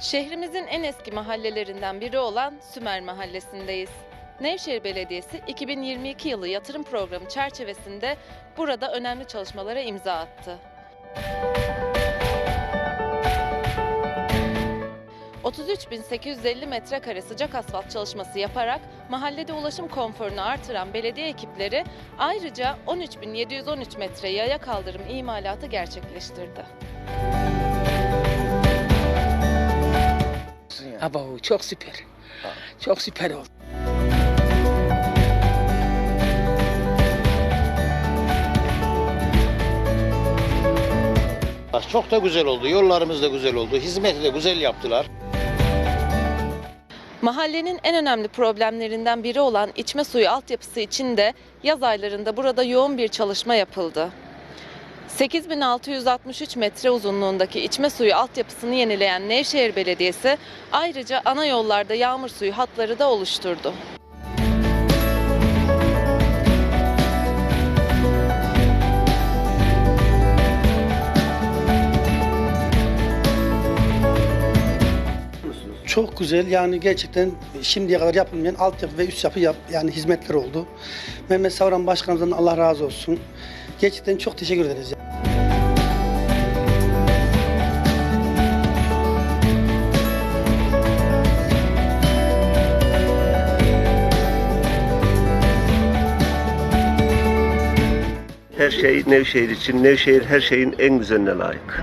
Şehrimizin en eski mahallelerinden biri olan Sümer Mahallesi'ndeyiz. Nevşehir Belediyesi 2022 yılı yatırım programı çerçevesinde burada önemli çalışmalara imza attı. 33.850 metrekare sıcak asfalt çalışması yaparak mahallede ulaşım konforunu artıran belediye ekipleri ayrıca 13.713 metre yaya kaldırım imalatı gerçekleştirdi. Aba çok süper. Çok süper oldu. Çok da güzel oldu. Yollarımız da güzel oldu. Hizmeti de güzel yaptılar. Mahallenin en önemli problemlerinden biri olan içme suyu altyapısı için de yaz aylarında burada yoğun bir çalışma yapıldı. 8663 metre uzunluğundaki içme suyu altyapısını yenileyen Nevşehir Belediyesi ayrıca ana yollarda yağmur suyu hatları da oluşturdu. Çok güzel yani gerçekten şimdiye kadar yapılmayan altyapı ve üst yapı yap, yani hizmetler oldu. Mehmet Savran Başkanımızdan Allah razı olsun. Gerçekten çok teşekkür ederiz. Her şey Nevşehir için. Nevşehir her şeyin en güzeline layık.